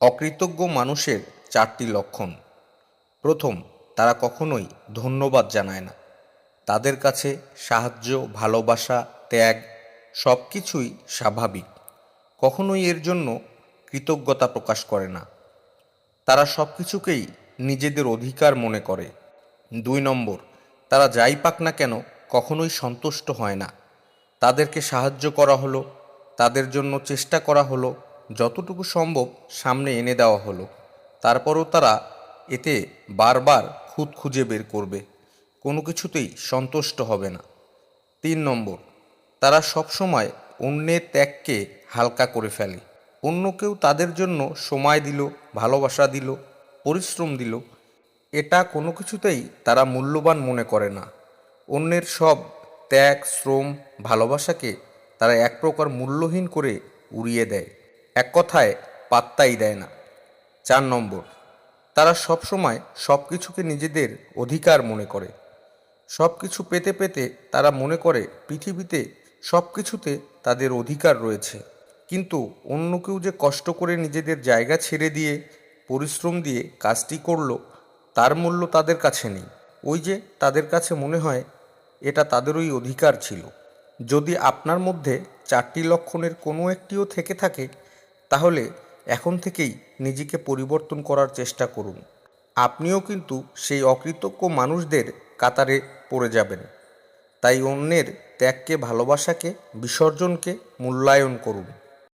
অকৃতজ্ঞ মানুষের চারটি লক্ষণ। প্রথম, তারা কখনোই ধন্যবাদ জানায় না। তাদের কাছে সাহায্য, ভালোবাসা, ত্যাগ সব কিছুই স্বাভাবিক। কখনোই এর জন্য কৃতজ্ঞতা প্রকাশ করে না। তারা সব কিছুকেই নিজেদের অধিকার মনে করে। দুই নম্বর, তারা যাই পাক না কেন কখনোই সন্তুষ্ট হয় না। তাদেরকে সাহায্য করা হলো, তাদের জন্য চেষ্টা করা হলো যতটুকু সম্ভব সামনে এনে দেওয়া হলো। তারপরও তারা এতে বারবার খুঁত খুঁজে বের করবে। কোনো কিছুতেই সন্তুষ্ট হবে না। তিন নম্বর, তারা সবসময় অন্যের ত্যাগকে হালকা করে ফেলে। অন্য কেউ তাদের জন্য সময় দিল, ভালোবাসা দিল, পরিশ্রম দিল। এটা কোনো কিছুতেই তারা মূল্যবান মনে করে না। অন্যের সব ত্যাগ, শ্রম, ভালোবাসাকে তারা এক প্রকার মূল্যহীন করে উড়িয়ে দেয়। এক কথায় পাত্তাই দেয় না। চার নম্বর, তারা সবসময় সব কিছুকে নিজেদের অধিকার মনে করে। সব কিছু পেতে পেতে তারা মনে করে পৃথিবীতে সব কিছুতে তাদের অধিকার রয়েছে। কিন্তু অন্য কেউ যে কষ্ট করে নিজেদের জায়গা ছেড়ে দিয়ে, পরিশ্রম দিয়ে কাজটি করল, তার মূল্য তাদের কাছে নেই। ওই যে তাদের কাছে মনে হয়, এটা তাদেরই অধিকার ছিল। যদি আপনার মধ্যে চারটি লক্ষণের কোনো একটিও থেকে থাকে তাহলে এখন থেকেই নিজেকে পরিবর্তন করার চেষ্টা করুন। আপনিও কিন্তু সেই অকৃতজ্ঞ মানুষদের কাতারে পড়ে যাবেন। তাই অন্যের ত্যাগকে, ভালোবাসাকে, বিসর্জনকে মূল্যায়ন করুন।